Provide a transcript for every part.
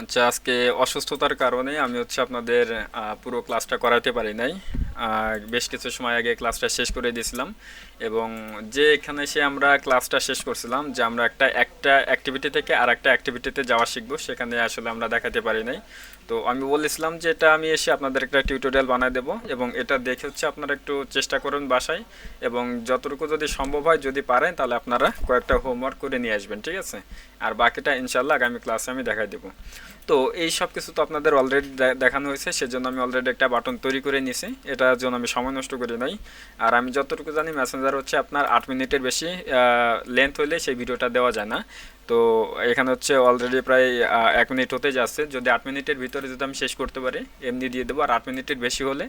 আচ্ছা আজকে অসুস্থতার কারণে আমি হচ্ছে আপনাদের পুরো ক্লাসটা করাতে পারি নাই। বেশ কিছু সময় আগে ক্লাসটা শেষ করে দিয়েছিলাম এবং যে এখানে এসে আমরা ক্লাসটা শেষ করছিলাম যে আমরা একটা একটা অ্যাক্টিভিটি থেকে আর একটা অ্যাক্টিভিটিতে যাওয়া শিখব, সেখানে আসলে আমরা দেখাতে পারি নাই। তো আমি বলেছিলাম যে এটা আমি এসে আপনাদের একটা টিউটোরিয়াল বানায় দেবো এবং এটা দেখে হচ্ছে আপনারা একটু চেষ্টা করুন বাসায় এবং যতটুকু যদি সম্ভব হয় যদি পারেন তাহলে আপনারা কয়েকটা হোমওয়ার্ক করে নিয়ে আসবেন, ঠিক আছে? আর বাকিটা ইনশাল্লাহ আগামী ক্লাসে আমি দেখাই দেবো। তো এই সব কিছু তো আপনাদের অলরেডি দেখানো হয়েছে, সেজন্য আমি অলরেডি একটা বাটন তৈরি করে নিয়েছি। এটার জন্য আমি সময় নষ্ট করি নাই। আর আমি যতটুকু জানি মেসেঞ্জার হচ্ছে আপনার আট মিনিটের বেশি লেন্থ হইলে সেই ভিডিওটা দেওয়া যায় না। তো এখানে হচ্ছে অলরেডি প্রায় এক মিনিট হতে যাচ্ছে। যদি আট মিনিটের ভিতরে যদি আমি শেষ করতে পারি, এমনি দিয়ে দেবো। আর আট মিনিটের বেশি হলে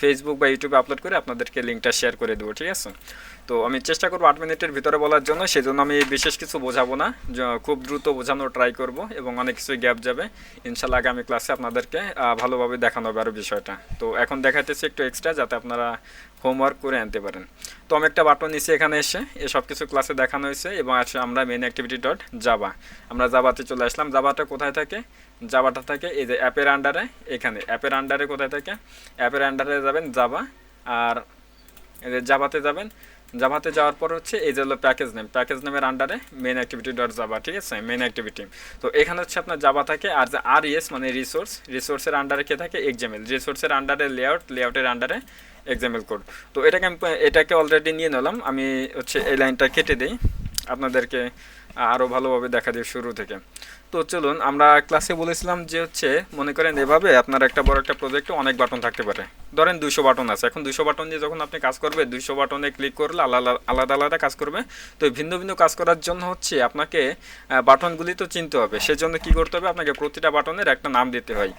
ফেসবুক বা ইউটিউবে আপলোড করে আপনাদেরকে লিঙ্কটা শেয়ার করে দেবো, ঠিক আছে? তো আমি চেষ্টা করব আট মিনিটের ভিতরে বলার জন্য। সেই জন্য আমি বিশেষ কিছু বোঝাবো না। খুব দ্রুত বোঝানোর ট্রাই করব এবং অনেক কিছু গ্যাপ যাবে। ইনশাল্লাহ আগামী ক্লাসে আপনাদেরকে ভালোভাবে দেখানো হবে আরও বিষয়টা। তো এখন দেখাইতেছি একটু এক্সট্রা যাতে আপনারা হোমওয়ার্ক করে আনতে পারেন। তো আমি একটা বাটন নিচ্ছি এখানে এসে এ সব কিছু ক্লাসে দেখানো হয়েছে এবং আছে আমরা মেন অ্যাক্টিভিটি ডট জাবা আমরা জাবাতে চলে আসলাম। জাবাটা কোথায় থাকে? জাবাটা থাকে এই যে অ্যাপের আন্ডারে এখানে। অ্যাপের আন্ডারে কোথায় থাকে? অ্যাপের আন্ডারে যাবেন জাবা আর এই যে জাভাতে যাবেন। জাভাতে যাওয়ার পর হচ্ছে এই যে হলো প্যাকেজ নেম প্যাকেজ নেমের আন্ডারে মেন অ্যাক্টিভিটি ডট জাভা ঠিক আছে? মেন অ্যাক্টিভিটি তো এখানে হচ্ছে আপনার জাভা থাকে আর যে আর ইএস মানে রিসোর্স রিসোর্সের আন্ডারে কে থাকে? এক্সামেল রিসোর্সের আন্ডারে লেআউট লেআউটের আন্ডারে এক্সামেল কোড তো এটাকে আমি এটাকে অলরেডি নিয়ে নিলাম। আমি হচ্ছে এই লাইনটা কেটে দিই। আপনাদেরকে আরও ভালোভাবে দেখা দিই শুরু থেকে। তো চলুন, আমরা ক্লাসে বলেছিলাম যে হচ্ছে, মনে করেন এভাবে আপনার একটা বড় একটা প্রজেক্টে অনেক বাটন থাকতে পারে। ধরেন দুশো বাটন আছে। এখন দুশো বাটন দিয়ে যখন আপনি কাজ করবে দুশো বাটনে ক্লিক করলে আলাদা আলাদা আলাদা কাজ করবে। তো ভিন্ন ভিন্ন কাজ করার জন্য হচ্ছে আপনাকে বাটনগুলি তো চিনতে হবে। সেজন্য কি করতে হবে? আপনাকে প্রতিটা বাটনের একটা নাম দিতে হয়।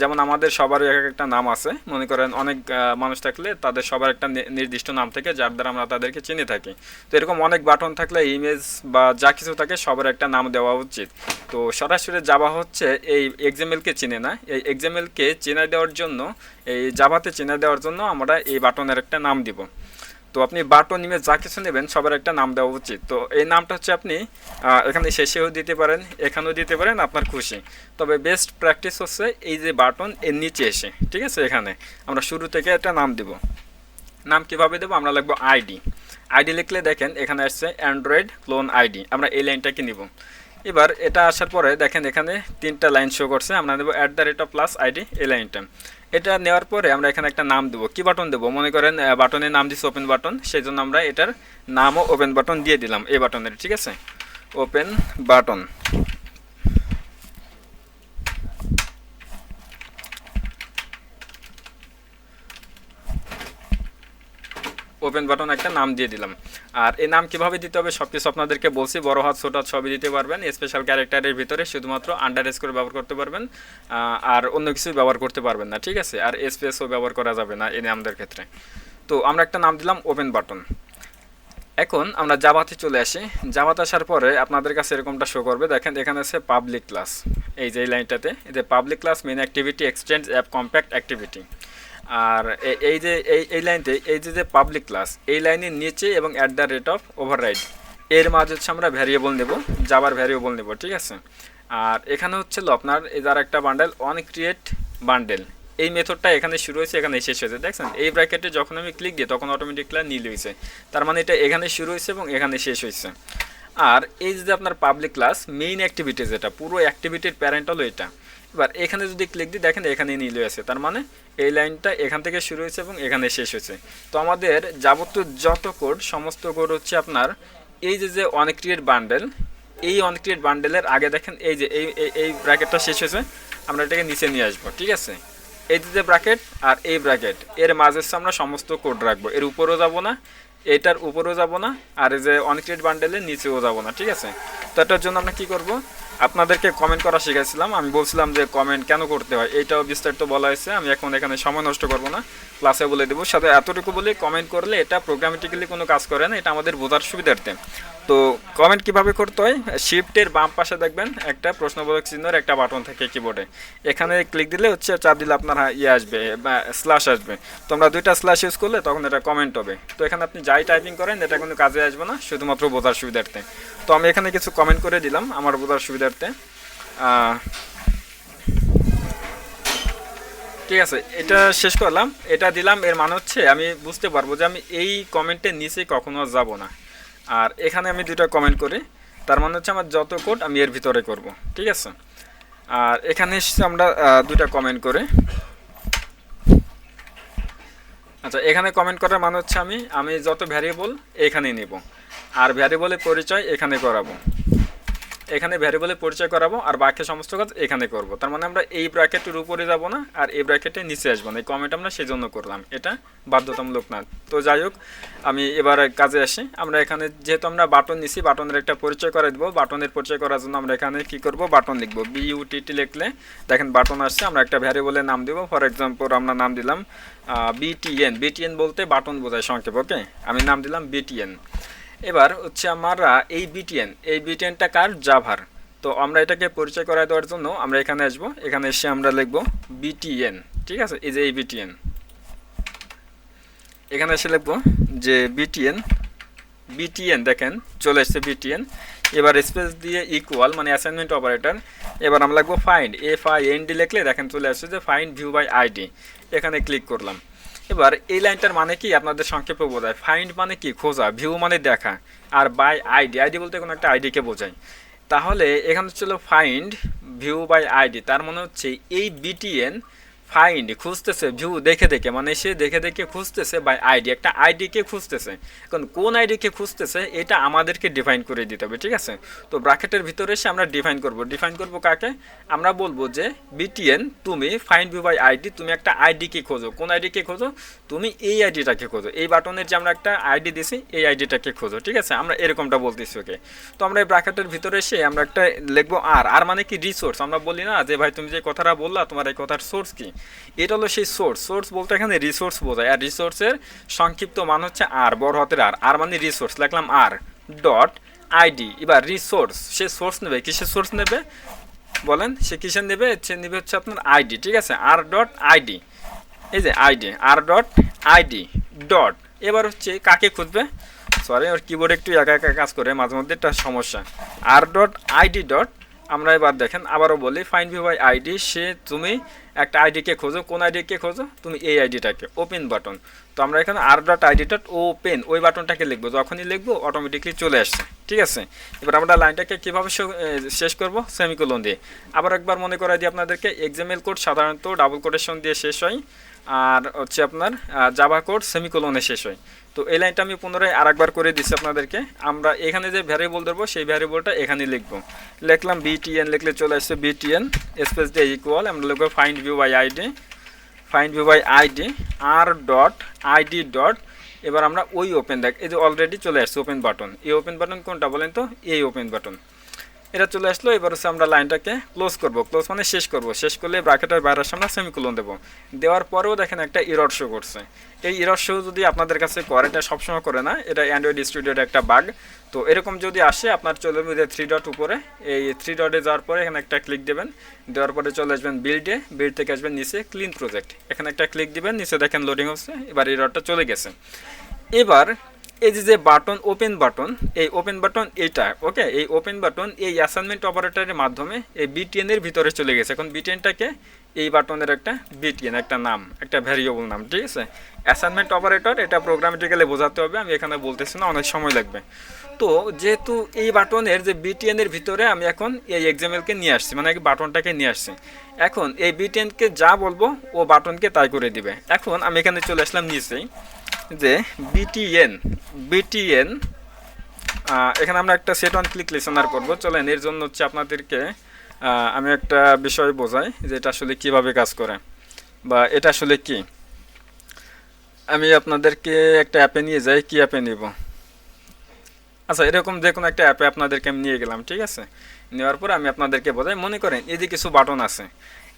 যেমন আমাদের সবারই এক একটা নাম আছে। মনে করেন অনেক মানুষ থাকলে তাদের সবার একটা নির্দিষ্ট নাম থাকে, যার দ্বারা আমরা তাদেরকে চিনে থাকি। তো এরকম অনেক বাটন থাকলে ইমেজ বা যা কিছু থাকে সবার একটা নাম দেওয়া উচিত। তো সরাসরি যাওয়া হচ্ছে এই এক্সামেলকে চিনে না। এই এক্সামেলকে চেনা দেওয়ার জন্য জাভাতে চেনা দেওয়ার জন্য আমরা এই বাটনের একটা নাম দিব। তো আপনি বাটন ইমেজ যা কিছু নেবেন সবার একটা নাম দেওয়া উচিত। তো এই নামটা হচ্ছে আপনি এখানে শেষেও দিতে পারেন, এখানেও দিতে পারেন আপনার খুশি। তবে বেস্ট প্র্যাকটিস হচ্ছে এই যে বাটন এর নিচে এসে, ঠিক আছে এখানে? আমরা শুরু থেকে একটা নাম দিব। নাম কীভাবে দেবো? আমরা লিখব আইডি। আইডি লিখলে দেখেন এখানে আসছে অ্যান্ড্রয়েড ক্লোন আইডি। আমরা এই লাইনটাকে নিব। এবার এটা আসার পরে দেখেন এখানে তিনটা লাইন শো করছে। আমরা দেবো at the rate of plus ID এই লাইনটা। এটা নেওয়ার পরে আমরা এখানে একটা নাম দেবো। কি বাটন দেবো? মনে করেন বাটনের নাম দিচ্ছি ওপেন বাটন সেই জন্য আমরা এটার নামও ওপেন বাটন দিয়ে দিলাম এই বাটনের ঠিক আছে? ওপেন বাটন ওপেন বাটন একটা নাম দিয়ে দিলাম। আর এই নাম কীভাবে দিতে হবে সব কিছু আপনাদেরকে বলছি, বড় হাত, ছোট হাত সবই দিতে পারবেন। স্পেশাল ক্যারেক্টারের ভিতরে শুধুমাত্র আন্ডার স্কোর ব্যবহার করতে পারবেন আর অন্য কিছু ব্যবহার করতে পারবেন না, ঠিক আছে? আর স্পেসও ব্যবহার করা যাবে না এই নামদের ক্ষেত্রে। তো আমরা একটা নাম দিলাম ওপেন বাটন এখন আমরা জাভাতে চলে আসি। জাভাতে আসার পরে আপনাদের কাছে এরকমটা শো করবে। দেখেন, এখানে আছে পাবলিক ক্লাস এই যে লাইনটাতে যে public class main activity extends app compat activity আর এই যে, এই এই লাইনতে, এই যে যে পাবলিক ক্লাস এই লাইনের নিচে এবং at the rate of override এর মাঝে হচ্ছে আমরা ভ্যারিয়েবল নেব জাবার ভ্যারিয়েবল নেব, ঠিক আছে? আর এখানে হচ্ছে আপনার যার একটা বান্ডেল অন ক্রিয়েট বান্ডেল এই মেথডটা এখানে শুরু হয়েছে এখানে শেষ হয়েছে, দেখছেন? এই ব্র্যাকেটে যখন আমি ক্লিক দিই, তখন অটোমেটিকলি নীল হয়েছে। তার মানে এটা এখানে শুরু হয়েছে এবং এখানে শেষ হয়েছে। আর এই যে আপনার পাবলিক ক্লাস মেইন অ্যাক্টিভিটি যেটা পুরো অ্যাক্টিভিটির প্যারেন্ট হলো এটা। এবার এখানে যদি ক্লিক দিই, দেখেন এখানে নীল হয়েছে তার মানে এই লাইনটা এখান থেকে শুরু হয়েছে এবং এখানে শেষ হয়েছে। তো আমাদের যাবতীয় যত কোড, সমস্ত কোড হচ্ছে আপনার এই যে যে অনেক্রিয়েট বান্ডেল এই অনক্রিয়েট বান্ডেলের আগে দেখেন এই যে, এই, এই- ব্র্যাকেটটা শেষ হয়েছে, আমরা এটাকে নিচে নিয়ে আসব, ঠিক আছে? এই যে ব্র্যাকেট আর এই ব্র্যাকেট এর মাঝে আমরা সমস্ত কোড রাখব, এর উপরেও যাব না, এটার উপরেও যাব না, আর এই যে অনক্রিয়েট বান্ডেলের নিচেও যাব না, ঠিক আছে? তো এটার জন্য আমরা কী করব? আপনাদেরকে কমেন্ট করা শিখেছিলাম আমি বলছিলাম যে কমেন্ট কেন করতে হয়? এইটাও বিস্তারিত বলা হয়েছে। আমি এখন এখানে সময় নষ্ট করব না। ক্লাসে বলে দেবো। সাথে এতটুকু বলে কমেন্ট করলে এটা প্রোগ্রামেটিক্যালি কোনো কাজ করে না। এটা আমাদের বোঝার সুবিধার্থে। তো কমেন্ট কীভাবে করতে হয়? শিফটের বাম পাশে দেখবেন, একটা প্রশ্নবোধক চিহ্নের একটা বাটন থাকে কিবোর্ডে এখানে ক্লিক দিলে হচ্ছে চাপ দিলে আপনার ইয়ে আসবে, বা স্ল্যাশ আসবে। তোমরা দুইটা স্ল্যাশ ইউজ করলে তখন এটা কমেন্ট হবে। তো এখানে আপনি যাই টাইপিং করেন, এটা কোনো কাজে আসবে না। শুধুমাত্র বোঝার সুবিধার্থে। তো আমি এখানে কিছু কমেন্ট করে দিলাম। আমার বোঝার সুবিধার্থে আহ, ঠিক আছে এটা শেষ করলাম। এটা দিলাম এর মানে হচ্ছে আমি বুঝতে পারব যে আমি এই কমেন্টের নিচে কখনো যাব না। আর এখানে আমি দুটো কমেন্ট করি। তার মানে হচ্ছে আমার যত কোড আমি এর ভিতরে করব ঠিক আছে? আর এখানে আমরা দুইটা কমেন্ট করে। আচ্ছা এখানে কমেন্ট করার মানে হচ্ছে আমি আমি যত ভ্যারিয়েবল এখানেই নেব। আর ভ্যারিয়েবলের পরিচয় এখানে করাবো। এখানে ভ্যারিয়েবলের পরিচয় করাবো আর বাকি সমস্ত কাজ এখানে করব। তার মানে আমরা এই ব্র্যাকেটের উপরে যাব না আর এই ব্র্যাকেটের নিচে আসব না। এই কমেন্ট আমরা সেই জন্য করলাম। এটা বাধ্যতামূলক না। তো যাই হোক, আমি এবার কাজে আসি। আমরা এখানে যেহেতু আমরা বাটন নিছি বাটনের একটা পরিচয় করে দেবো। বাটনের পরিচয় করার জন্য আমরা এখানে কি করব? বাটন লিখব। বিইউটিটি লিখলে দেখেন বাটন আসছে, আমরা একটা ভ্যারিয়েবলের নাম দেবো। ফর এক্সাম্পল আমরা নাম দিলাম বিটিএন বিটিএন বলতে বাটন বোঝায় সংক্ষেপ ওকে আমি নাম দিলাম বিটিএন এবার হচ্ছে আমরা এই বিটিএন এই বিটিএনটা কার? জাভার তো আমরা এটাকে পরিচয় করায় দেওয়ার জন্য আমরা এখানে আসব। এখানে এসে আমরা লিখব বিটিএন ঠিক আছে? এই যে এই বিটিএন এখানে এসে লিখব যে বিটিএন বিটিএন দেখেন, চলে এসছে বিটিএন এবার স্পেস দিয়ে ইকুয়াল মানে অ্যাসাইনমেন্ট অপারেটর এবার আমরা লিখব find F I N D লিখলে দেখেন চলে আসছে যে ফাইন্ড ভিউ বাই আইডি এখানে ক্লিক করলাম। এবার এই লাইনটার মানে কি? আপনাদের সংক্ষেপে বোঝায়। ফাইন্ড মানে কি? খোঁজা ভিউ মানে দেখা, আর বাই আইডি আইডি বলতে কোনো একটা আইডিকে বোঝায়। তাহলে এখানে ছিল ফাইন্ড ভিউ বাই আইডি তার মনে হচ্ছে এই বিটিএন ফাইন্ড খুঁজতেছে ভিউ দেখে দেখে মানে সে দেখে দেখে খুঁজতেছে বাই আইডি একটা আইডিকে খুঁজতেছে। এখন কোন আইডিকে খুঁজতেছে, এটা আমাদেরকে ডিফাইন করে দিতে হবে, ঠিক আছে? তো ব্র্যাকেটের ভিতরে এসে আমরা ডিফাইন করব। ডিফাইন করব কাকে? আমরা বলব যে বিটিএন তুমি ফাইন্ড ভিউ বাই আইডি তুমি একটা আইডিকে খোঁজো। কোন আইডিকে খোঁজো? তুমি এই আইডিটাকে খোঁজো। এই বাটনের যে আমরা একটা আইডি দিছি, এই আইডিটাকে খোঁজো, ঠিক আছে? আমরা এরকমটা বলতেছি, ওকে? তো আমরা এই ব্র্যাকেটের ভিতরে এসে আমরা একটা লিখব আর আর মানে কি রিসোর্স আমরা বলি না যে, ভাই, তুমি যে কথাটা বললা, তোমার এই কথার সোর্স কি? এটা হলো সেই সোর্স সোর্স বলতে এখানে রিসোর্স বোঝায়। আর রিসোর্সের সংক্ষিপ্ত মান হচ্ছে আর বড় হাতের আর আর মানে রিসোর্স লিখলাম আর ডট আইডি এবার রিসোর্স সে সোর্স নেবে। কিসের সোর্স নেবে? বলেন, সে কিসের নেবে? সে নেবে হচ্ছে আপনার আইডি ঠিক আছে? আর ডট আইডি এই যে ID R dot ID dot এবার হচ্ছে কাকে খুঁজবে? সরি ওর কিবোর্ড একটু একা একা কাজ করে, মাঝে মধ্যে একটা সমস্যা। আর ডট আইডি ডট আমরা এবার দেখেন, আবারও বলি ফাইন ভিউ বাই আইডি সে তুমি একটা আইডিকে খোঁজো। কোন আইডিকে খোঁজো? তুমি এই আইডিটাকে ওপেন বাটন তো আমরা এখানে R dot ID dot open ওই বাটনটাকে লিখব। যখনই লিখব অটোমেটিকলি চলে আসছে। ঠিক আছে? এবার আমরা লাইনটাকে কীভাবে শেষ করব? সেমিকোলন দিয়ে। আবার একবার মনে করাই দিই আপনাদেরকে এক্সামেল কোড সাধারণত ডাবল কোটেশন দিয়ে শেষ হয়। আর হচ্ছে আপনার জাভা কোড সেমিকোলনে শেষ হয়। তো এই লাইনটা আমি পুনরায় আরেকবার করে দিচ্ছি আপনাদেরকে। আমরা এখানে যে ভ্যারিয়েবল ধরবো, সেই ভ্যারিয়েবলটা এখানে লিখব। লিখলাম বিটিএন লিখলে চলে আসছে বিটিএন স্পেস দিয়ে ইকুয়াল আমরা লিখব find view by ID find view by ID R dot ID dot এবার আমরা ওই ওপেন দেখ, এই যে অলরেডি চলে আসছে ওপেন বাটন এই ওপেন বাটন কোনটা বলেন তো? এই ওপেন বাটন এটা চলে আসলো, এবার হচ্ছে আমরা লাইনটাকে ক্লোজ করব। ক্লোজ মানে শেষ করব। শেষ করলে ব্র্যাকেটের বাইরের সামনে সেমিকোলন দেবো। দেওয়ার পরেও দেখেন একটা ইরর শো করছে। এই ইরর শো যদি আপনাদের কাছে করে, এটা সবসময় করে না, এটা অ্যান্ড্রয়েড স্টুডিওর একটা বাগ তো এরকম যদি আসে, আপনার চলে যাবে থ্রি ডট উপরে। এই থ্রি ডটে যাওয়ার পরে এখানে একটা ক্লিক দেবেন। দেওয়ার পরে চলে আসবেন বিল্ডে বিল্ড থেকে আসবেন নিচে ক্লিন প্রজেক্ট এখানে একটা ক্লিক দিবেন, নিচে দেখেন লোডিং হচ্ছে, এবার ইররটা চলে গেছে। এবার এই যে যে বাটন ওপেন বাটন এই ওপেন বাটন এইটা ওকে এই ওপেন বাটন এই অ্যাসাইনমেন্ট অপারেটরের মাধ্যমে এই বিটিএন এর ভিতরে চলে গেছে। এখন বিটিএনটাকে এই বাটনের একটা বিটিএন একটা নাম, একটা ভ্যারিয়েবল নাম, ঠিক আছে? অ্যাসাইনমেন্ট অপারেটর এটা প্রোগ্রামেটিক্যালি বোঝাতে হবে, আমি এখানে বলতেছি না, অনেক সময় লাগবে। তো যেহেতু এই বাটনের যে বিটিএন এর ভিতরে আমি এখন এই এক্সামেলকে নিয়ে আসছি মানে বাটনটাকে নিয়ে আসছি। এখন এই বিটিএনকে যা বলব, ও বাটনকে তাই করে দিবে। এখন আমি এখানে চলে আসলাম নিচেই। যে বিটিএন বিটিএন এখানে আমরা একটা সেট অন ক্লিক লিসনার করব। চলেন, এর জন্য হচ্ছে আপনাদেরকে আমি একটা বিষয় বোঝাই যে এটা আসলে কীভাবে কাজ করে বা এটা আসলে কি। আমি আপনাদেরকে একটা অ্যাপে নিয়ে যাই, কি অ্যাপে নিব? আচ্ছা এরকম যে কোনো একটা অ্যাপে আপনাদেরকে আমি নিয়ে গেলাম, ঠিক আছে? নেওয়ার পর আমি আপনাদেরকে বোঝাই। মনে করেন এই যে কিছু বাটন আছে।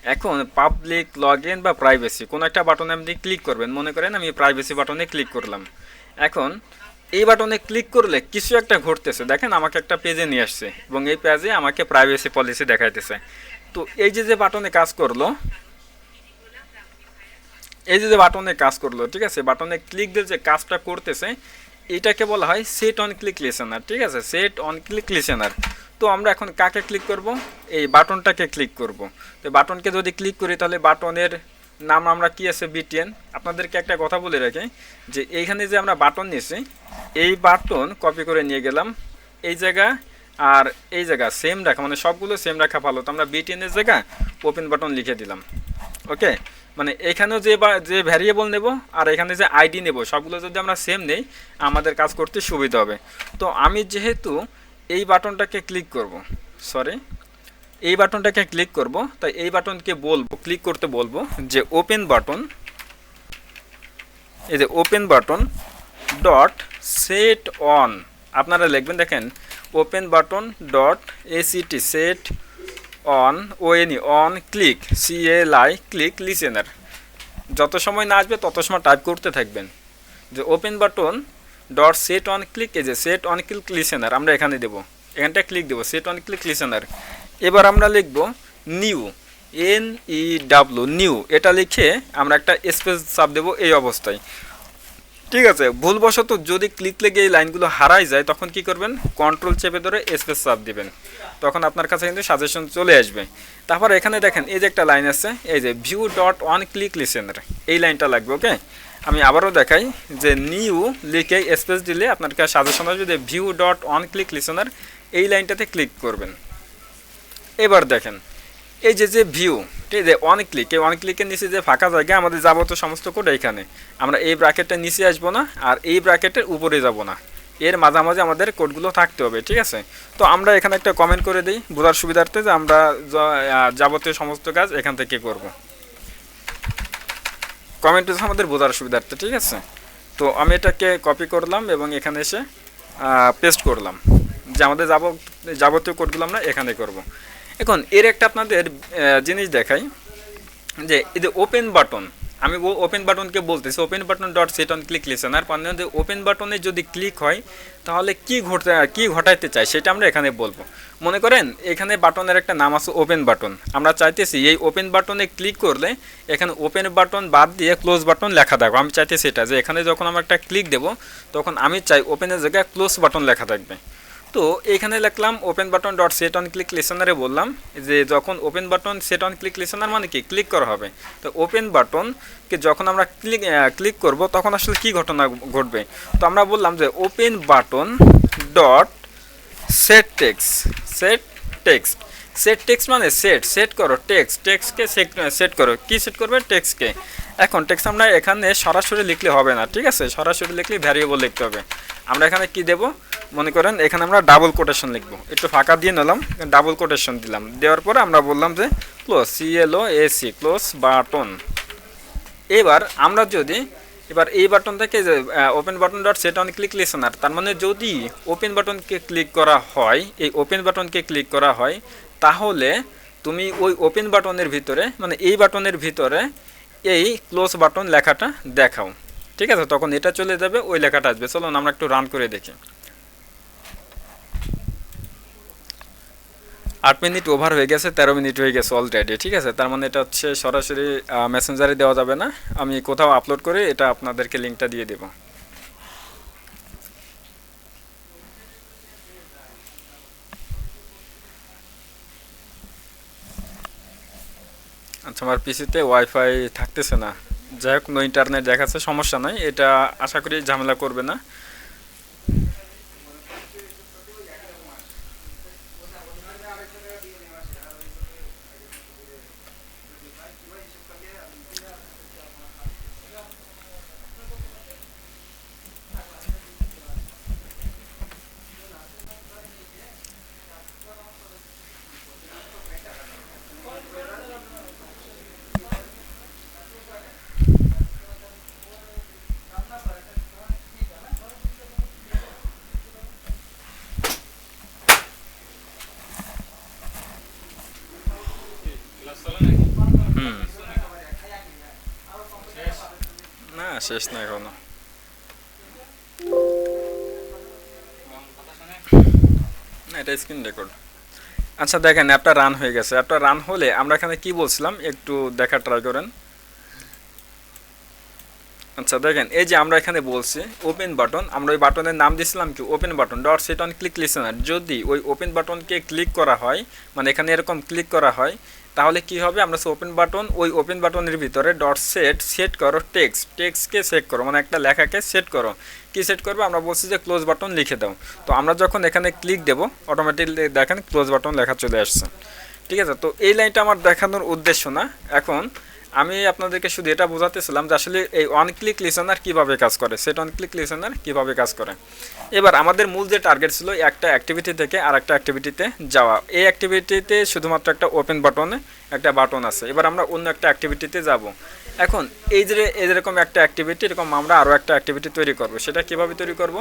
এখন পাবলিক লগ ইন বা প্রাইভেসি কোনো একটা বাটনে আপনি ক্লিক করবেন, মনে করেন আমি প্রাইভেসি বাটনে ক্লিক করলাম। এখন এই বাটনে ক্লিক করলে কিছু একটা ঘটতেছে। দেখেন আমাকে একটা পেজে নিয়ে আসছে এবং এই পেজে আমাকে প্রাইভেসি পলিসি দেখাইতেছে। তো এই যে যে বাটনে কাজ করল, এই যে যে বাটনে কাজ করল, ঠিক আছে? বাটনে ক্লিক দিয়ে যে কাজটা করতেছে এটাকে বলা হয় সেট অন ক্লিক লিসেনার ঠিক আছে? সেট অন ক্লিক লিসেনার তো আমরা এখন কাকে ক্লিক করব? এই বাটনটাকে ক্লিক করব। তো বাটনকে যদি ক্লিক করি, তাহলে বাটনের নাম আমরা কি আছে? বিটিএন আপনাদেরকে একটা কথা বলে রাখি, যে এইখানে যে আমরা বাটন নিয়েছি, এই বাটন কপি করে নিয়ে গেলাম এই জায়গা আর এই জায়গা সেম রাখা মানে সবগুলো সেম রাখা ভালো। তো আমরা বিটিএনের জায়গা ওপেন বাটন লিখে দিলাম। ওকে মানে এখানেও যে বা, যে ভ্যারিয়েবল নেব আর এখানে যে আইডি নেব, সবগুলো যদি আমরা সেম নেই, আমাদের কাজ করতে সুবিধা হবে। তো আমি যেহেতু এই বাটনটাকে ক্লিক করব সরি এই বাটনটাকে ক্লিক করব, তাই এই বাটনকে বলব ক্লিক করতে বলব যে ওপেন বাটন এই যে open button dot set on আপনারা লিখবেন দেখেন open button dot ACT set on O any on click C L I click listener যত সময় না আসবে, তত সময় টাইপ করতে থাকবেন। যে open button dot set on click এই যে সেট অন ক্লিক লিসেনার আমরা এখানে দেবো। এখানটা ক্লিক দেবো সেট অন ক্লিক লিসেনার এবার আমরা লিখব new N E W new এটা লিখে আমরা একটা স্পেস চাপ দেবো এই অবস্থায়। ঠিক আছে, ভুলবশত যদি ক্লিক লেগে এই লাইনগুলো হারাই যায়, তখন কি করবেন? কন্ট্রোল চেপে ধরে স্পেস চাপ দিবেন। তখন আপনার কাছে কিন্তু সাজেশন চলে আসবে। তারপর এখানে দেখেন, এই যে একটা লাইন আছে, এই যে view dot on click listener এই লাইনটা লাগবে ওকে আমি আবারও দেখাই যে নিউ লিখে স্পেস দিলে আপনার কাছে সাজেশন আসবে যে view dot on click listener এই লাইনটাতে ক্লিক করবেন। এবার দেখেন এই যে যে ভিউ ঠিক আছে অন ক্লিক এই অন ক্লিকের নিচে যে ফাঁকা জায়গা, আমাদের যাবতীয় সমস্ত কোড এখানে আমরা এই ব্র্যাকেটটা নিচে আসব না, আর এই ব্র্যাকেটের উপরে যাব না। এর মাঝামাঝি আমাদের কোডগুলো থাকতে হবে, ঠিক আছে? তো আমরা এখানে একটা কমেন্ট করে দিই, বোঝার সুবিধার্থে যে আমরা যাবতীয় সমস্ত কাজ এখান থেকে করব। কমেন্ট হচ্ছে আমাদের বোঝার সুবিধার্থে, ঠিক আছে? তো আমি এটাকে কপি করলাম এবং এখানে এসে পেস্ট করলাম। যে আমাদের যাব যাবতীয় কোডগুলো আমরা এখানে করব। এখন এর একটা আপনাদের জিনিস দেখাই, যে এই যে ওপেন বাটন আমি ওপেন বাটনকে বলতেছি open button dot set on click listener যে ওপেন বাটনে যদি ক্লিক হয়, তাহলে কি ঘটতে, কি ঘটাইতে চাই সেটা আমরা এখানে বলব। মনে করেন, এখানে বাটনের একটা নাম আছে ওপেন বাটন আমরা চাইতেছি এই ওপেন বাটনে ক্লিক করলে, এখানে ওপেন বাটন বাদ দিয়ে ক্লোজ বাটন লেখা থাকবে। আমি চাইতেছি এটা, যে এখানে যখন আমরা একটা ক্লিক দেবো, তখন আমি চাই ওপেনের জায়গায় ক্লোজ বাটন লেখা থাকবে। তো এখানে লিখলাম open button dot set on click লিসেনারে বললাম যে যখন open button set on click listener মানে কি? ক্লিক করা হবে। তো ওপেন বাটনকে যখন আমরা ক্লিক ক্লিক করব তখন আসলে কি ঘটনা ঘটবে? তো আমরা বললাম যে open button dot set text set text set text মানে সেট সেট করো টেক্সট টেক্সটকে সেট করো। কি সেট করবে? টেক্সটকে এখন টেক্সট আমরা এখানে সরাসরি লিখলে হবে না, ঠিক আছে? সরাসরি লিখলে ভ্যারিয়েবল লিখতে হবে। আমরা এখানে কি দেব? মনে করেন, এখানে আমরা ডাবল কোটেশন লিখব। একটু ফাঁকা দিয়ে নিলাম ডাবল কোটেশন দিলাম। দেওয়ার পরে আমরা বললাম যে close C L O A C close button এবার আমরা যদি, এবার এই বাটন থেকে যে open button dot set on click listener তার মানে যদি ওপেন বাটনকে ক্লিক করা হয়, এই ওপেন বাটনকে ক্লিক করা হয়, তাহলে তুমি ওই ওপেন বাটনের ভিতরে মানে এই বাটনের ভিতরে এই ক্লোজ বাটন লেখাটা দেখাও। ঠিক আছে? তখন এটা চলে যাবে, ওই লেখাটা আসবে। চলুন, আমরা একটু রান করে দেখি। আট মিনিট ওভার হয়ে গেছে, তেরো মিনিট হয়ে গেছে অলরেডি ঠিক আছে? তার মানে এটা হচ্ছে সরাসরি মেসেঞ্জারে দেওয়া যাবে না। আমি কোথাও আপলোড করে এটা আপনাদেরকে লিঙ্কটা দিয়ে দেবো। আচ্ছা আমার পিসিতে ওয়াইফাই থাকতেছে না। যাই হোক নো ইন্টারনেট দেখাচ্ছে, সমস্যা নাই। এটা আশা করি ঝামেলা করবে না। শেষ না এখনও না স্ক্রিন রেকর্ড আচ্ছা দেখেন, অ্যাপটা রান হয়ে গেছে। অ্যাপটা রান হলে আমরা এখানে কি বলছিলাম? একটু দেখা ট্রাই করেন। আচ্ছা দেখেন, এই যে আমরা এখানে বলছি ওপেন বাটন আমরা ওই বাটনের নাম দিয়েছিলাম কি? Open button dot set on click listener যদি ওই ওপেন বাটনকে ক্লিক করা হয় মানে এখানে এরকম ক্লিক করা হয় তাহলে কি হবে? আমরা ওপেন বাটন ওই ওপেন বাটনের ভিতরে ডট সেট সেট করো টেক্সট টেক্সটকে সেট করো মানে একটা লেখাকে সেট করো। কি সেট করবে? আমরা বলছি যে ক্লোজ বাটন লিখে দাও। তো আমরা যখন এখানে ক্লিক দেবো অটোমেটিকলি দেখেন ক্লোজ বাটন লেখা চলে আসছে। ঠিক আছে? তো এই লাইনটা আমার দেখানোর উদ্দেশ্য না। এখন আমি আপনাদেরকে শুধু এটা বোঝাতেছিলাম যে আসলে এই ওয়ান ক্লিক লিসনার কীভাবে কাজ করে? সেট ওয়ান ক্লিক লিসনার কীভাবে কাজ করে? এবার আমাদের মূল যে টার্গেট ছিল একটা অ্যাক্টিভিটি থেকে আর একটা অ্যাক্টিভিটিতে যাওয়া। এই অ্যাক্টিভিটিতে শুধুমাত্র একটা ওপেন বাটনে একটা বাটন আছে। এবার আমরা অন্য একটা অ্যাক্টিভিটিতে যাব। এখন এই যে, এই যেরকম একটা অ্যাক্টিভিটি এরকম আমরা আরও একটা অ্যাক্টিভিটি তৈরি করব। সেটা কীভাবে তৈরি করব?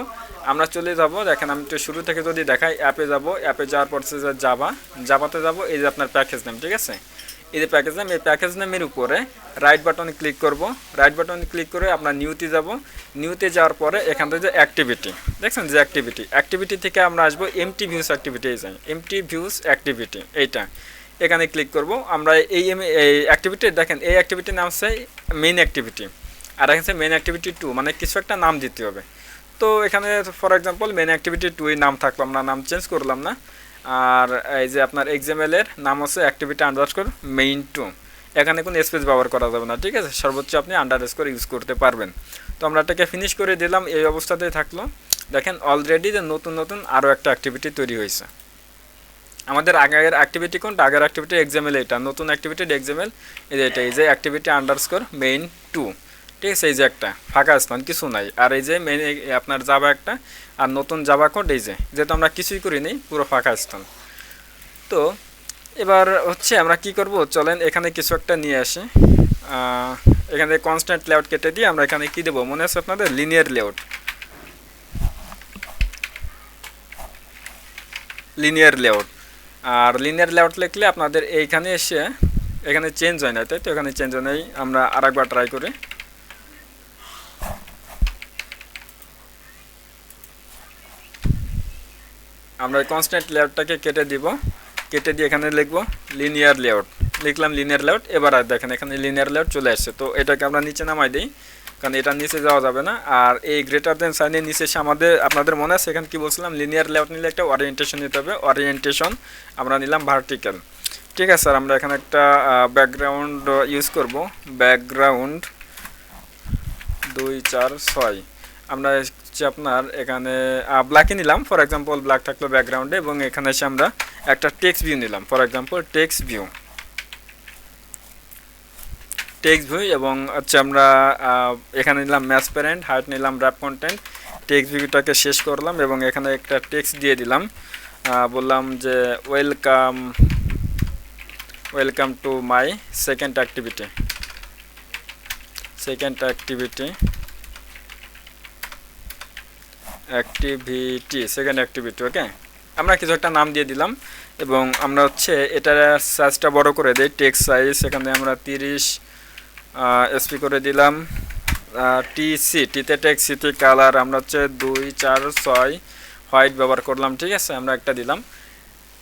আমরা চলে যাব, দেখেন আমি তো শুরু থেকে যদি দেখাই অ্যাপে যাব। অ্যাপে যাওয়ার পর যাবা জাভাতে যাব। এই যে আপনার প্যাকেজ নেম ঠিক আছে? এই যে প্যাকেজ নেম, এই প্যাকেজ নেমের উপরে রাইট বাটনে ক্লিক করব। রাইট বাটনে ক্লিক করে আপনার নিউতে যাব। নিউতে যাওয়ার পরে এখান থেকে যে অ্যাক্টিভিটি দেখছেন যে অ্যাক্টিভিটি অ্যাক্টিভিটি থেকে আমরা আসব এমটি ভিউস অ্যাক্টিভিটি এই যাই এমটি ভিউস অ্যাক্টিভিটি এইটা। এখানে ক্লিক করব। আমরা এই এম এই অ্যাক্টিভিটি দেখেন এই অ্যাক্টিভিটির নাম হচ্ছে মেইন অ্যাক্টিভিটি আর এখানে মেইন অ্যাক্টিভিটি টু মানে কিছু একটা নাম দিতে হবে। তো এখানে for example main activity two নাম থাকল আমরা নাম চেঞ্জ করলাম না। আর এই যে আপনার এক্সামেল এর নাম হচ্ছে অ্যাক্টিভিটি আন্ডারস্কোর মেইন টু এখানে কোনো স্পেস ব্যবহার করা যাবে না, ঠিক আছে? সর্বোচ্চ আপনি আন্ডারস্কোর ইউজ করতে পারবেন। তো আমরা এটাকে ফিনিশ করে দিলাম, এই অবস্থাতেই থাকল। দেখেন অলরেডি যে নতুন নতুন আরও একটা অ্যাক্টিভিটি তৈরি হয়েছে। আমাদের আগের অ্যাক্টিভিটি কোনটা? আগের অ্যাক্টিভিটি এক্সামেল এটা, নতুন অ্যাক্টিভিটি এক্সামেল এই যে এটা, এই যে অ্যাক্টিভিটি আন্ডারস্কোর মেইন টু ঠিক আছে, এই যে একটা, ফাঁকা স্থান, কিছু নাই। আর এই যে মেন আপনার জাবা একটা আর নতুন জাবা কোড এই যে যেহেতু আমরা কিছুই করি নি পুরো ফাঁকা স্থান। তো, এবার হচ্ছে আমরা কি করব? চলেন এখানে কিছু একটা নিয়ে আসি। এখানে কনস্ট্যান্ট লেআউট কেটে দিয়ে আমরা এখানে কি দেবো? মনে আছে আপনাদের? লিনিয়ার লেআউট লিনিয়ার লেআউট আর লিনিয়ার লেআউট লিখলে আপনাদের এইখানে এসে, এখানে চেঞ্জ হয় না, তাই তো? এখানে চেঞ্জ হয় নাই। আমরা আরেকবার ট্রাই করি। আমরা কনস্ট্যান্ট লেআউটটাকে কেটে দিব। কেটে দিয়ে এখানে লিখব লিনিয়ার লেআউট লিখলাম লিনিয়ার লেআউট এবার আর দেখেন এখানে লিনিয়ার লেআউট চলে আসছে। তো এটাকে আমরা নিচে নামাই দিই, কারণ এটা নিচে যাওয়া যাবে না। আর এই গ্রেটার দেন সাইনের নিচে এসে আমাদের, আপনাদের মনে আছে? এখানে কি বলছিলাম? লিনিয়ার লেআউট নিলে একটা ওরিয়েন্টেশন নিতে হবে। ওরিয়েন্টেশন আমরা নিলাম ভার্টিক্যাল ঠিক আছে স্যার আমরা এখানে একটা ব্যাকগ্রাউন্ড ইউজ করব। ব্যাকগ্রাউন্ড দুই চার ছয়। আমরা হচ্ছে আপনার এখানে ব্ল্যাকই নিলাম। ফর এক্সাম্পল ব্ল্যাক থাকল ব্যাকগ্রাউন্ডে এবং এখানে এসে আমরা একটা টেক্সট ভিউ নিলাম। For example text view text view এবং হচ্ছে আমরা এখানে নিলাম ম্যাচ প্যারেন্ট হাইট নিলাম র্যাপ কন্টেন্ট টেক্সট ভিউটাকে শেষ করলাম এবং এখানে একটা টেক্সট দিয়ে দিলাম। বললাম যে welcome welcome to my second activity second activity activity second activity okay আমরা কিছু একটা নাম দিয়ে দিলাম, এবং আমরা হচ্ছে এটা সাইজটা বড় করে দিই টেক্সট সাইজ এখানে আমরা তিরিশ এসপি করে দিলাম টিসি টিতে টেক্সট সিতে কালার আমরা হচ্ছে দুই, চার, ছয় হোয়াইট ব্যবহার করলাম, ঠিক আছে? আমরা একটা দিলাম।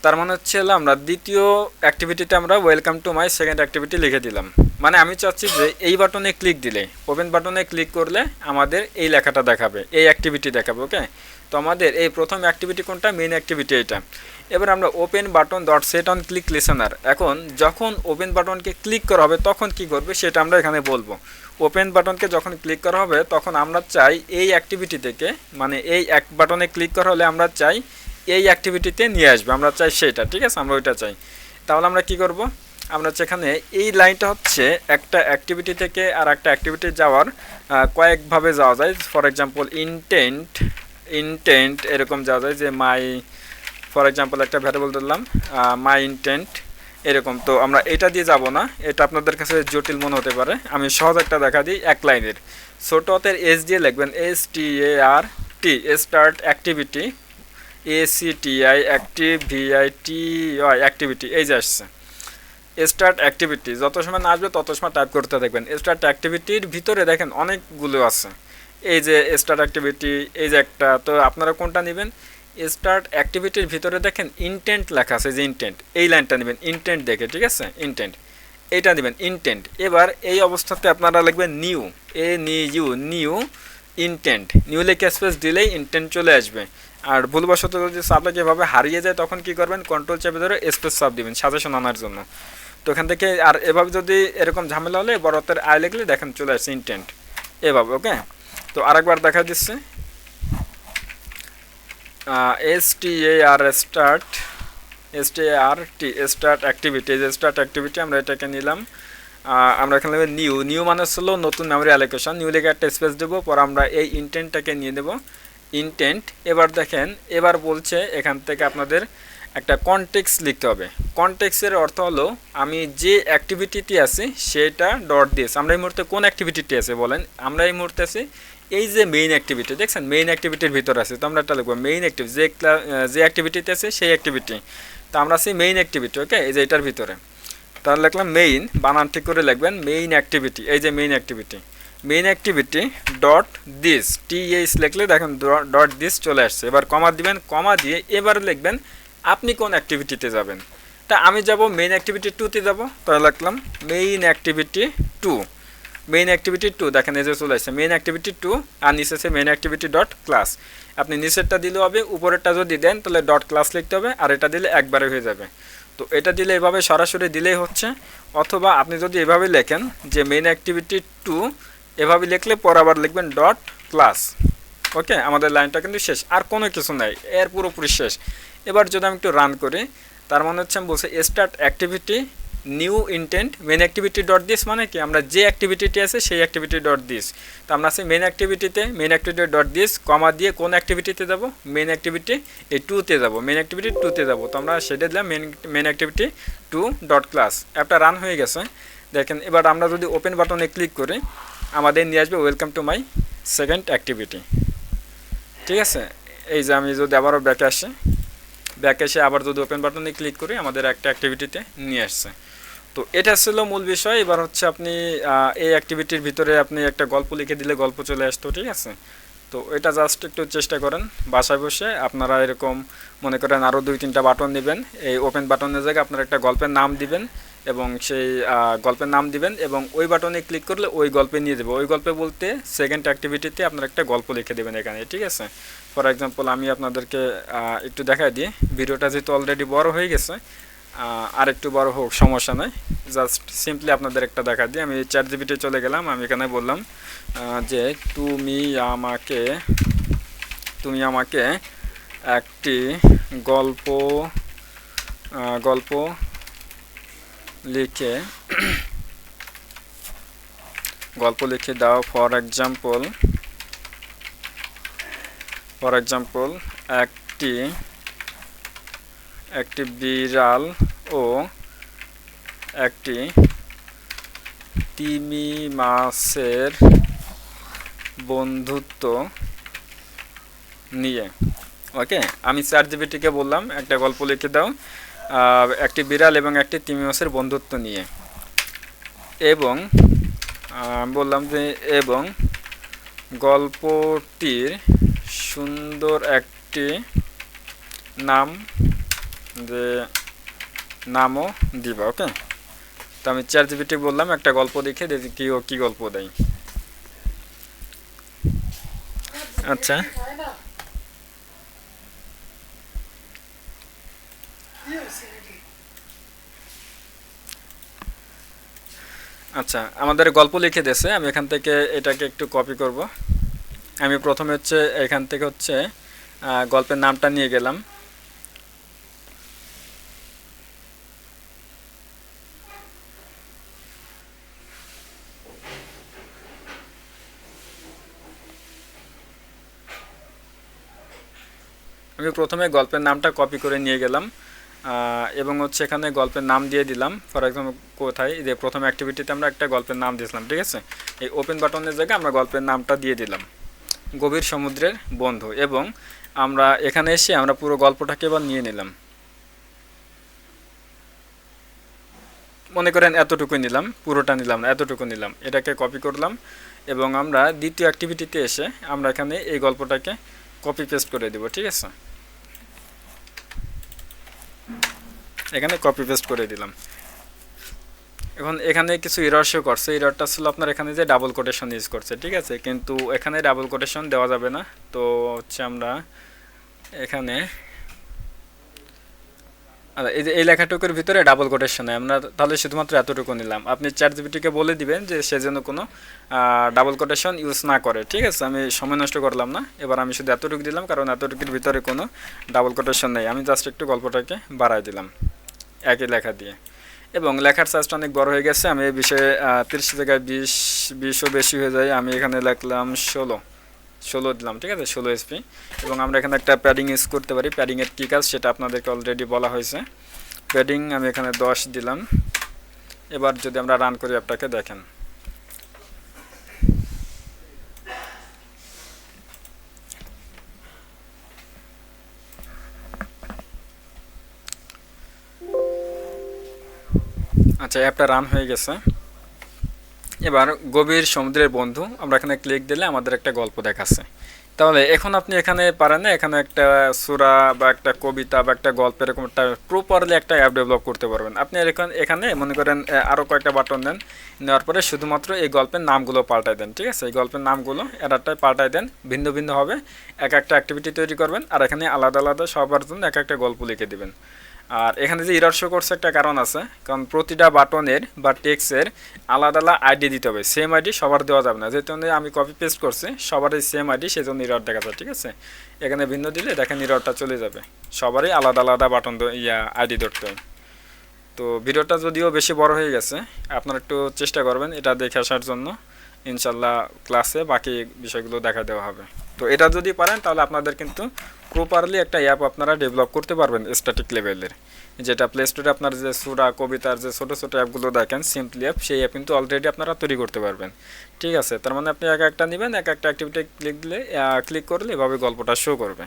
তার মানে হচ্ছে আমরা দ্বিতীয় অ্যাক্টিভিটিতে আমরা welcome to my second activity লিখে দিলাম। মানে আমি চাচ্ছি যে এই বাটনে ক্লিক দিলে ওপেন বাটনে ক্লিক করলে আমাদের এই লেখাটা দেখাবে, এই অ্যাক্টিভিটি দেখাবে ওকে তো আমাদের এই প্রথম অ্যাক্টিভিটি কোনটা? মেন অ্যাক্টিভিটি এটা এবার আমরা open button dot set on click listener এখন যখন ওপেন বাটনকে ক্লিক করা হবে, তখন কি করবে? সেটা আমরা এখানে বলব। ওপেন বাটনকে যখন ক্লিক করা হবে, তখন আমরা চাই এই অ্যাক্টিভিটি থেকে মানে এই এক বাটনে ক্লিক করা হলে আমরা চাই এই অ্যাক্টিভিটিতে নিয়ে আসবে, আমরা চাই সেটা, ঠিক আছে? আমরা ওইটা চাই। তাহলে আমরা কি করব? আমরা সেখানে এই লাইনটা হচ্ছে একটা অ্যাক্টিভিটি থেকে আর একটা অ্যাক্টিভিটি যাওয়ার কয়েকভাবে যাওয়া যায়। ফর এক্সাম্পল ইনটেন্ট ইনটেন্ট এরকম যাওয়া যায় যে মাই ফর এক্সাম্পল একটা ভ্যারিয়েবল ধরলাম মাই ইনটেন্ট এরকম। তো আমরা এটা দিয়ে যাব না, এটা আপনাদের কাছে জটিল মনে হতে পারে। আমি সহজ একটা দেখা দিই এক লাইনের। ছোট হাতের এস দিয়ে লিখবেন S T A R T start activity A C T I active V I T Y activity এই যে আসছে। স্টার্ট অ্যাক্টিভিটি যত সময় আসবে তত সময় টাইপ করতে দেখবেন। স্টার্ট অ্যাক্টিভিটির ভিতরে দেখেন অনেকগুলো আছে। এই যে স্টার্ট অ্যাক্টিভিটি এই যে একটা, তো আপনারা কোনটা নেবেন? স্টার্ট অ্যাক্টিভিটির ভিতরে দেখেন ইনটেন্ট লেখা আছে যে ইনটেন্ট এই লাইনটা নেবেন ইনটেন্ট দেখে, ঠিক আছে? ইনটেন্ট এইটা নেবেন ইনটেন্ট এবার এই অবস্থাতে আপনারা লিখবেন নিউ এ নি ইউ নিউ ইনটেন্ট নিউ লেখে স্পেস দিলেই ইনটেন্ট চলে আসবে। আর ভুলবশত যদি সাবটা যেভাবে হারিয়ে যায়, তখন কি করবেন? কন্ট্রোল চেপে ধরে স্পেস সাপ দিবেন সাজেশন আনার জন্য। তো এখান থেকে আর এভাবে যদি এরকম ঝামেলা হলে বড় হাতের আয় লিখলে দেখেন চলে আসছে ইন্টেন্ট এভাবে ওকে তো আরেকবার দেখা দিচ্ছে। S T A R start S T A R T start activity start activity আমরা এটাকে নিলাম। আমরা এখানে নিউ নিউ মানে হলো নতুন মেমোরি অ্যালোকেশন নিউ লেগে একটা স্পেস দেবো, পর আমরা এই ইন্টেন্টটাকে নিয়ে দেবো ইন্টেন্ট এবার দেখেন, এবার বলছে এখান থেকে আপনাদের একটা কনটেক্স লিখতে হবে। কনটেক্সের অর্থ হলো, আমি যে অ্যাক্টিভিটিটি আছে, সেটা ডট দিয়েছে আমরা এই মুহূর্তে কোন অ্যাক্টিভিটিটি আছে বলেন? আমরা এই মুহূর্তে আছি এই যে মেইন অ্যাক্টিভিটি দেখছেন? মেইন অ্যাক্টিভিটির ভিতর আছে। তো আমরা এটা লিখব মেইন অ্যাক্টিভিটি যে যে অ্যাক্টিভিটিতে আছে, সেই অ্যাক্টিভিটি তো আমরা আছি মেইন অ্যাক্টিভিটি ওকে এই যে এটার ভিতরে। তাহলে লিখলাম মেইন বানান ঠিক করে লিখবেন মেইন অ্যাক্টিভিটি এই যে main activity main activity dot this T H লিখলে দেখেন ডট দিস চলে আসছে। এবার কমা দিবেন কমা দিয়ে এবার লিখবেন আপনি কোন অ্যাক্টিভিটিতে যাবেন? তা আমি যাব মেইন অ্যাক্টিভিটি টুতে যাব। তাহলে লিখলাম main activity two main activity two দেখেন এই যে চলে আসছে। মেইন অ্যাক্টিভিটি টু আর নিচে আছে মেইন অ্যাক্টিভিটি ডট ক্লাস আপনি নিচেরটা দিলে হবে, উপরেরটা যদি দেন, তাহলে ডট ক্লাস লিখতে হবে, আর এটা দিলে একবারে হয়ে যাবে। তো এটা দিলে এভাবে সরাসরি দিলেই হচ্ছে। অথবা আপনি যদি এভাবে লেখেন যে মেইন অ্যাক্টিভিটি টু এভাবে লিখলে পর আবার লিখবেন ডট ক্লাস ওকে আমাদের লাইনটা কিন্তু শেষ। আর কোনো কিছু নাই। এর পুরোপুরি শেষ। এবার যদি আমি একটু রান করি, তার মানে হচ্ছে আমি বলছি start activity new intent main activity dot this মানে কি? আমরা যে অ্যাক্টিভিটিটি আছে সেই অ্যাক্টিভিটি ডট দিস তো আমরা আছি main অ্যাক্টিভিটিতে main activity dot this comma দিয়ে কোন অ্যাক্টিভিটিতে যাব? মেন অ্যাক্টিভিটি এই টুতে যাব। মেন অ্যাক্টিভিটি টুতে যাব। তো আমরা সেটা দিলাম main main activity two dot class অ্যাপটা রান হয়ে গেছে। দেখেন, এবার আমরা যদি ওপেন বাটনে ক্লিক করি, আমাদের নিয়ে আসবে welcome to my second activity ঠিক আছে? এই যে আমি যদি আবারও ব্যাকে আসি। ব্যাকে এসে আবার যদি ওপেন বাটনে ক্লিক করি, আমাদের একটা অ্যাক্টিভিটিতে নিয়ে আসছে। তো এটা ছিল মূল বিষয়। এবার হচ্ছে আপনি এই অ্যাক্টিভিটির ভিতরে আপনি একটা গল্প লিখে দিলে গল্প চলে আসতো, ঠিক আছে? তো এটা জাস্ট একটু চেষ্টা করেন। বাসায় বসে আপনারা এরকম মনে করেন আরও দুই তিনটা বাটন নেবেন। এই ওপেন বাটনের জায়গায় আপনারা একটা গল্পের নাম দিবেন। এবং সেই গল্পের নাম দিবেন এবং ওই বাটনে ক্লিক করলে ওই গল্পে নিয়ে দেবে। ওই গল্পে বলতে সেকেন্ড অ্যাক্টিভিটিতে আপনারা একটা গল্প লিখে দেবেন এখানে, ঠিক আছে? ফর এক্সাম্পল আমি আপনাদেরকে একটু দেখাই দিই। ভিডিওটা যেহেতু অলরেডি বড় হয়ে গেছে আর একটু বড় হোক, সমস্যা নাই। জাস্ট সিম্পলি আপনাদের একটা দেখা দিই। আমি চার জিবিতে চলে গেলাম, আমি এখানে বললাম যে তুমি আমাকে তুমি আমাকে একটি গল্প গল্প লিখে গল্প লিখে দাও। ফর এক্সাম্পল ফর এক্সাম্পল একটি একটি বিড়াল ও একটি তিমি মাছের বন্ধুত্ব নিয়ে। ওকে আমি চার জিবিটিকে বললাম, একটা গল্প লিখে দাও। একটি বিড়াল এবং একটি তিমি মাছের বন্ধুত্ব নিয়ে। এবং বললাম যে, এবং গল্পটির সুন্দর একটি নাম যে, নামও দিবা, ওকে? তো আমি চার জিবিটি বললাম, একটা গল্প দেখে দেখি কি ও কি গল্প দেয়। আচ্ছা। আচ্ছা আমাদের গল্প লিখে দিয়েছে, আমি এখান থেকে এটাকে একটু কপি করব। আমি প্রথমে হচ্ছে এখান থেকে হচ্ছে গল্পের নামটা নিয়ে গেলাম। আমি প্রথমে গল্পের নামটা কপি করে নিয়ে গেলাম। এবং হচ্ছে এখানে গল্পের নাম দিয়ে দিলাম। ফর এক্সাম্পল কোথায়? যে প্রথম অ্যাক্টিভিটিতে আমরা একটা গল্পের নাম দিয়েছিলাম, ঠিক আছে? এই ওপেন বাটনের জায়গায় আমরা গল্পের নামটা দিয়ে দিলাম। গভীর সমুদ্রের বন্ধু এবং আমরা এখানে এসে আমরা পুরো গল্পটাকে এবার নিয়ে নিলাম। মনে করেন এতটুকু নিলাম, পুরোটা নিলাম না এতটুকু নিলাম, এটাকে কপি করলাম এবং আমরা দ্বিতীয় অ্যাক্টিভিটিতে এসে আমরা এখানে এই গল্পটাকে কপি পেস্ট করে দেব, ঠিক আছে? এখানে কপি পেস্ট করে দিলাম। এখন এখানে কিছু ইরর শো করছে। ইররটা ছিল আপনার এখানে যে ডাবল কোটেশন ইউজ করছে, ঠিক আছে? কিন্তু এখানে ডাবল কোটেশন দেওয়া যাবে না। তো হচ্ছে আমরা এখানে এই যে এই লেখাটুকুর ভিতরে ডাবল কোটেশন আমরা তাহলে শুধুমাত্র এতটুকু নিলাম। আপনি চ্যাট জিপিটিকে বলে দিবেন যে সে যেন কোনো ডাবল কোটেশন ইউজ না করে, ঠিক আছে? আমি সময় নষ্ট করলাম না। এবার আমি শুধু এতটুকু দিলাম, কারণ এতটুকুর ভিতরে কোনো ডাবল কোটেশন নেই। আমি জাস্ট একটু গল্পটাকে বাড়াই দিলাম। একই লেখা দিয়ে। এবং লেখার সাইজটা অনেক বড় হয়ে গেছে, আমি এই বিষয়ে তিরিশ জায়গায় বিশ, বিশও বেশি হয়ে যায়। আমি এখানে লেখলাম ষোলো। ষোলো দিলাম, ঠিক আছে? ষোলো এসপি এবং আমরা এখানে একটা প্যাডিং ইউজ করতে পারি। প্যাডিংয়ের কী কাজ সেটা আপনাদেরকে অলরেডি বলা হয়েছে। প্যাডিং আমি এখানে দশ দিলাম। এবার যদি আমরা রান করি আপনাকে, দেখেন। আচ্ছা অ্যাপটা রান হয়ে গেছে। এবার গভীর সমুদ্রের বন্ধু, আমরা এখানে ক্লিক দিলে আমাদের একটা গল্প দেখাচ্ছে। তাহলে এখন আপনি এখানে পারেন না, এখানে একটা সুরা বা একটা কবিতা বা একটা গল্প, এরকম একটা প্রপারলি একটা অ্যাপ ডেভেলপ করতে পারবেন। আপনি এখানে এখানে মনে করেন আরও কয়েকটা বাটন দেন, নেওয়ার পরে শুধুমাত্র এই গল্পের নামগুলো পাল্টাই দেন, ঠিক আছে? এই গল্পের নামগুলো এরাটাই পাল্টাই দেন, ভিন্ন ভিন্ন হবে, এক একটা অ্যাক্টিভিটি তৈরি করবেন, আর এখানে আলাদা আলাদা সবার জন্য এক একটা গল্প লিখে দিবেন। আর এখানে যে ইরার শো করছে একটা কারণ আছে, কারণ প্রতিটা বাটনের বা টেক্সের আলাদা আলাদা আইডি দিতে হবে। সেম আইডি সবার দেওয়া যাবে না। যেহেতু আমি কপি পেস্ট করছি, সবারই সেম আইডি সেজন্য ইরার দেখা যায় ঠিক আছে? এখানে ভিন্ন দিলে দেখেন ইরারটা চলে যাবে। সবারই আলাদা আলাদা বাটন ইয়া আইডি ধরতে হবে। তো ভিডিওটা যদিও বেশি বড় হয়ে গেছে, আপনারা একটু চেষ্টা করবেন এটা দেখে আসার জন্য। ইনশাল্লাহ ক্লাসে বাকি বিষয়গুলো দেখা দেওয়া হবে। তো এটা যদি পারেন, তাহলে আপনাদের কিন্তু প্রপারলি একটা অ্যাপ আপনারা ডেভেলপ করতে পারবেন স্ট্যাটিক লেভেলের যেটা প্লে স্টোরে আপনার যে সুরা, কবিতার যে ছোটো ছোটো অ্যাপগুলো দেখেন সিম্পলি অ্যাপ সেই অ্যাপ কিন্তু অলরেডি আপনারা তৈরি করতে পারবেন। ঠিক আছে? তার মানে আপনি এক একটা নেবেন, এক একটা অ্যাক্টিভিটি ক্লিক দিলে ক্লিক করলে এভাবে গল্পটা শো করবে।